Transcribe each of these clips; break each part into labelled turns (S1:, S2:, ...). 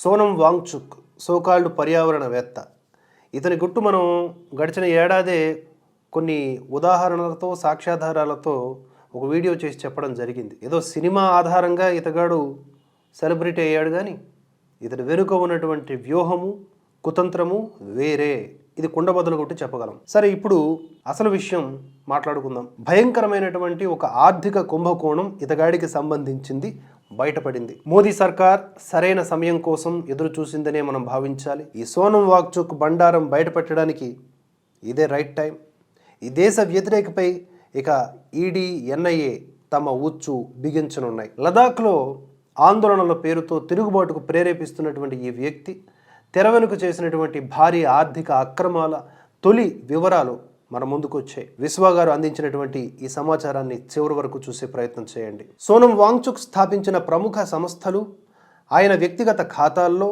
S1: Sonam Wangchuk so called పర్యావరణవేత్త. ఇతని గుట్టు మనం గడిచిన ఏడాదే కొన్ని ఉదాహరణలతో సాక్ష్యాధారాలతో ఒక వీడియో చేసి చెప్పడం జరిగింది. ఏదో సినిమా ఆధారంగా ఇతగాడు సెలబ్రిటీ అయ్యాడు కానీ ఇతని వెనుక ఉన్నటువంటి వ్యూహము కుతంత్రము వేరే. ఇది కుండబద్దలు కొట్టి చెప్పగలం. సరే ఇప్పుడు అసలు విషయం మాట్లాడుకుందాం. భయంకరమైనటువంటి ఒక ఆర్థిక కుంభకోణం ఇతగాడికి సంబంధించింది. బయటపడింది. మోదీ సర్కార్ సరైన సమయం కోసం ఎదురు చూసిందనే మనం భావించాలి. ఈ సోనం వాక్చుక్ బండారం బయటపెట్టడానికి ఇదే రైట్ టైం. ఈ దేశ వ్యతిరేకపై ఇక ఈడీ ఎన్ఐఏ తమ ఉచ్చు బిగించనున్నాయి. లదాఖ్లో ఆందోళనల పేరుతో తిరుగుబాటుకు ప్రేరేపిస్తున్నటువంటి ఈ వ్యక్తి తెర వెనుక చేసినటువంటి భారీ ఆర్థిక అక్రమాల తొలి వివరాలు మన ముందుకు వచ్చాయి విశ్వ గారు అందించినటువంటి ఈ సమాచారాన్ని చివరి వరకు చూసే ప్రయత్నం చేయండి. సోనం వాంగ్చుక్ స్థాపించిన ప్రముఖ సంస్థలు ఆయన వ్యక్తిగత ఖాతాల్లో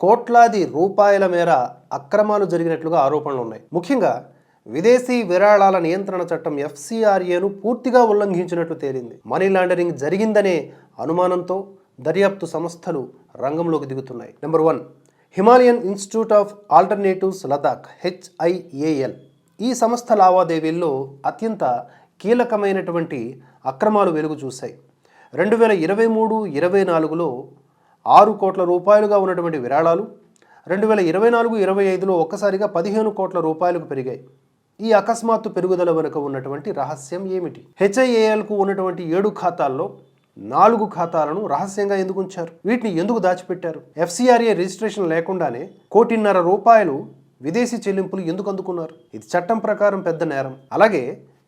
S1: కోట్లాది రూపాయల మేర అక్రమాలు జరిగినట్లుగా ఆరోపణలు ఉన్నాయి. ముఖ్యంగా విదేశీ విరాళాల నియంత్రణ చట్టం ఎఫ్సిఆర్ఏను పూర్తిగా ఉల్లంఘించినట్లు తేలింది. మనీ లాండరింగ్ జరిగిందనే అనుమానంతో దర్యాప్తు సంస్థలు రంగంలోకి దిగుతున్నాయి. Number one Himalayan Institute of Alternatives Ladakh HIAL ఈ సంస్థ లావాదేవీల్లో అత్యంత కీలకమైనటువంటి అక్రమాలు వెలుగు చూశాయి. రెండు వేల ఇరవై మూడు ఇరవై నాలుగులో ఆరు కోట్ల రూపాయలుగా ఉన్నటువంటి విరాళాలు రెండు వేల ఇరవై నాలుగు ఇరవై ఐదులో ఒక్కసారిగా పదిహేను కోట్ల రూపాయలకు పెరిగాయి. ఈ అకస్మాత్తు పెరుగుదల వెనుక ఉన్నటువంటి రహస్యం ఏమిటి? హెచ్ఐఏఎల్కు ఉన్నటువంటి ఏడు ఖాతాల్లో నాలుగు ఖాతాలను రహస్యంగా ఎందుకు ఉంచారు? వీటిని ఎందుకు దాచిపెట్టారు? ఎఫ్సిఆర్ఏ రిజిస్ట్రేషన్ లేకుండానే కోటిన్నర రూపాయలు విదేశీ చెల్లింపులు ఎందుకు అందుకున్నారు? ఇది చట్టం ప్రకారం పెద్ద నేరం. అలాగే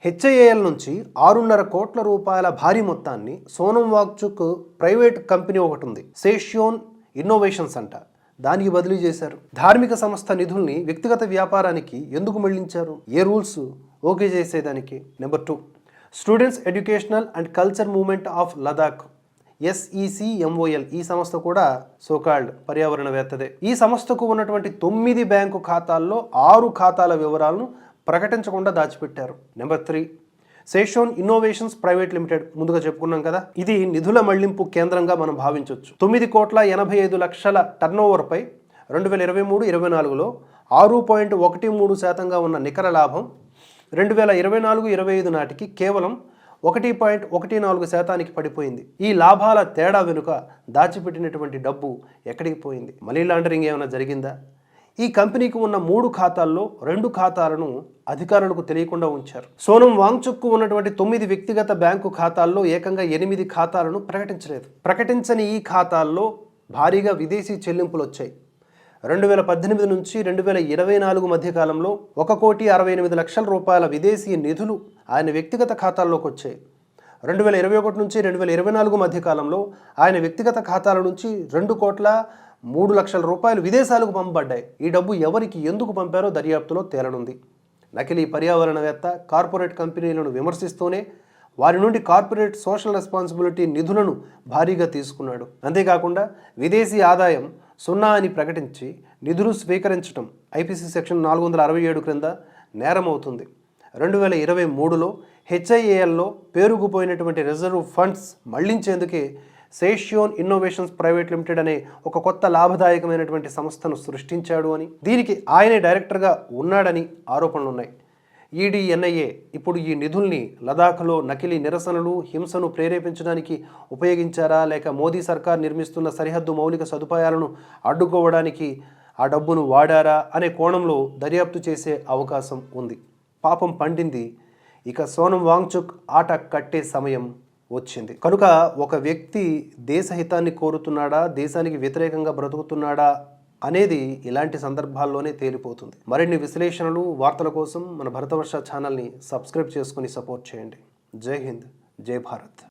S1: హెచ్ఐఏఎల్ నుంచి ఆరున్నర కోట్ల రూపాయల భారీ మొత్తాన్ని సోనం వాక్చుక్ ప్రైవేట్ కంపెనీ ఒకటి ఉంది సేషియోన్ ఇన్నోవేషన్స్ అంట. దానికి బదిలీ చేశారు. ధార్మిక సంస్థ నిధుల్ని వ్యక్తిగత వ్యాపారానికి ఎందుకు మళ్ళించారు? ఏ రూల్స్ ఓకే చేసేదానికి? Number two. Students Educational and Culture Movement of Ladakh. SECMOL ఈ సంస్థ కూడా సోకాల్డ్ పర్యావరణవేత్తదే. ఈ సంస్థకు ఉన్నటువంటి తొమ్మిది బ్యాంకు ఖాతాల్లో ఆరు ఖాతాల వివరాలను ప్రకటించకుండా దాచిపెట్టారు. Number three Sheshyon Innovations Private Limited ముందుగా చెప్పుకున్నాం కదా ఇది నిధుల మళ్ళింపు కేంద్రంగా మనం భావించవచ్చు తొమ్మిది కోట్ల ఎనభై ఐదు లక్షల టర్నోవర్పై రెండు వేల ఇరవై మూడు ఇరవై నాలుగులో ఆరు పాయింట్ ఒకటి మూడు శాతంగా ఉన్న నికర లాభం రెండు వేల ఇరవై నాలుగు ఇరవై ఐదు నాటికి కేవలం ఒకటి పాయింట్ ఒకటి నాలుగు శాతానికి పడిపోయింది. ఈ లాభాల తేడా వెనుక దాచిపెట్టినటువంటి డబ్బు ఎక్కడికి పోయింది? మనీ లాండరింగ్ ఏమైనా జరిగిందా? ఈ కంపెనీకి ఉన్న మూడు ఖాతాల్లో రెండు ఖాతాలను అధికారులకు తెలియకుండా ఉంచారు. సోనం వాంగ్చుక్కు ఉన్నటువంటి తొమ్మిది వ్యక్తిగత బ్యాంకు ఖాతాల్లో ఏకంగా ఎనిమిది ఖాతాలను ప్రకటించలేదు. ప్రకటించని ఈ ఖాతాల్లో భారీగా విదేశీ చెల్లింపులు వచ్చాయి రెండు వేల పద్దెనిమిది నుంచి రెండు వేల ఇరవై నాలుగు మధ్య కాలంలో ఒక కోటి అరవై ఎనిమిది లక్షల రూపాయల విదేశీ నిధులు ఆయన వ్యక్తిగత ఖాతాల్లోకి వచ్చాయి. రెండు వేల ఇరవై ఒకటి నుంచి రెండు వేల ఇరవై నాలుగు మధ్య కాలంలో ఆయన వ్యక్తిగత ఖాతాల నుంచి రెండు కోట్ల మూడు లక్షల రూపాయలు విదేశాలకు పంపబడ్డాయి. ఈ డబ్బు ఎవరికి ఎందుకు పంపారో దర్యాప్తులో తేలనుంది. నకిలీ పర్యావరణవేత్త కార్పొరేట్ కంపెనీలను విమర్శిస్తూనే వారి నుండి కార్పొరేట్ సోషల్ రెస్పాన్సిబిలిటీ నిధులను భారీగా తీసుకున్నాడు. అంతేకాకుండా విదేశీ ఆదాయం సున్నా అని ప్రకటించి నిధులు స్వీకరించడం ఐపీసీ సెక్షన్ నాలుగు వందల అరవై ఏడు క్రింద నేరం అవుతుంది రెండు వేల ఇరవై మూడులో హెచ్ఐఏఎల్లో పేరుకుపోయినటువంటి రిజర్వ్ ఫండ్స్ మళ్ళించేందుకే సేషియోన్ ఇన్నోవేషన్స్ ప్రైవేట్ లిమిటెడ్ అనే ఒక కొత్త లాభదాయకమైనటువంటి సంస్థను సృష్టించాడు అని. దీనికి ఆయనే డైరెక్టర్గా ఉన్నాడని ఆరోపణలు ఉన్నాయి ఈడీ ఎన్ఐఏ ఇప్పుడు ఈ నిధుల్ని లదాఖ్లో నకిలీ నిరసనలు హింసను ప్రేరేపించడానికి ఉపయోగించారా? లేక మోదీ సర్కార్ నిర్మిస్తున్న సరిహద్దు మౌలిక సదుపాయాలను అడ్డుకోవడానికి ఆ డబ్బును వాడారా అనే కోణంలో దర్యాప్తు చేసే అవకాశం ఉంది. పాపం పండింది. ఇక సోనం వాంగ్చుక్ ఆట కట్టే సమయం వచ్చింది. కనుక ఒక వ్యక్తి దేశహితాన్ని కోరుతున్నాడా? దేశానికి వ్యతిరేకంగా బ్రతుకుతున్నాడా? అనేది ఇలాంటి సందర్భాల్లోనే తేలిపోతుంది. మరిన్ని విశ్లేషణలు వార్తల కోసం మన భరతవర్ష ఛానల్ని సబ్స్క్రైబ్ చేసుకుని సపోర్ట్ చేయండి. జై హింద్ జై భారత్.